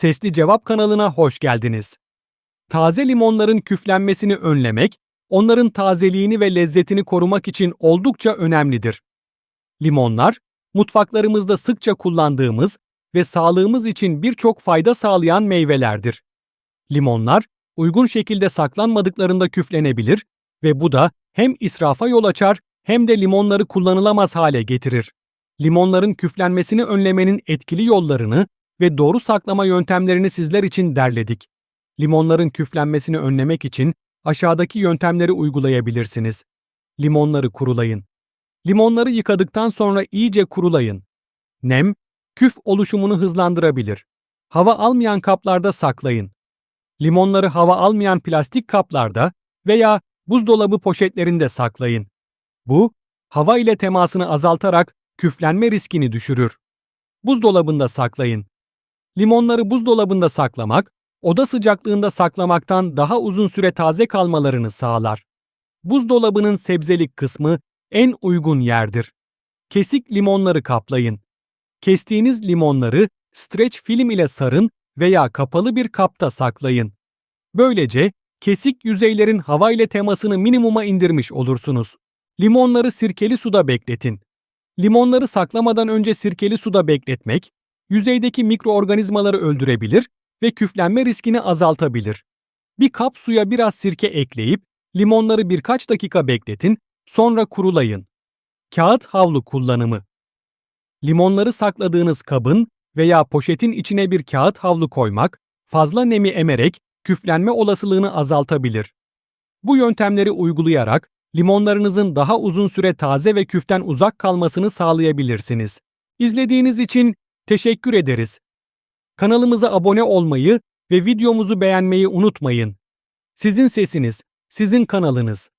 Sesli Cevap kanalına hoş geldiniz. Taze limonların küflenmesini önlemek, onların tazeliğini ve lezzetini korumak için oldukça önemlidir. Limonlar, mutfaklarımızda sıkça kullandığımız ve sağlığımız için birçok fayda sağlayan meyvelerdir. Limonlar, uygun şekilde saklanmadıklarında küflenebilir ve bu da hem israfa yol açar hem de limonları kullanılamaz hale getirir. Limonların küflenmesini önlemenin etkili yollarını ve doğru saklama yöntemlerini sizler için derledik. Limonların küflenmesini önlemek için aşağıdaki yöntemleri uygulayabilirsiniz. Limonları kurulayın. Limonları yıkadıktan sonra iyice kurulayın. Nem, küf oluşumunu hızlandırabilir. Hava almayan kaplarda saklayın. Limonları hava almayan plastik kaplarda veya buzdolabı poşetlerinde saklayın. Bu, hava ile temasını azaltarak küflenme riskini düşürür. Buzdolabında saklayın. Limonları buzdolabında saklamak, oda sıcaklığında saklamaktan daha uzun süre taze kalmalarını sağlar. Buzdolabının sebzelik kısmı en uygun yerdir. Kesik limonları kaplayın. Kestiğiniz limonları streç film ile sarın veya kapalı bir kapta saklayın. Böylece kesik yüzeylerin hava ile temasını minimuma indirmiş olursunuz. Limonları sirkeli suda bekletin. Limonları saklamadan önce sirkeli suda bekletmek, yüzeydeki mikroorganizmaları öldürebilir ve küflenme riskini azaltabilir. Bir kap suya biraz sirke ekleyip limonları birkaç dakika bekletin, sonra kurulayın. Kağıt havlu kullanımı. Limonları sakladığınız kabın veya poşetin içine bir kağıt havlu koymak, fazla nemi emerek küflenme olasılığını azaltabilir. Bu yöntemleri uygulayarak limonlarınızın daha uzun süre taze ve küften uzak kalmasını sağlayabilirsiniz. İzlediğiniz için teşekkür ederiz. Kanalımıza abone olmayı ve videomuzu beğenmeyi unutmayın. Sizin sesiniz, sizin kanalınız.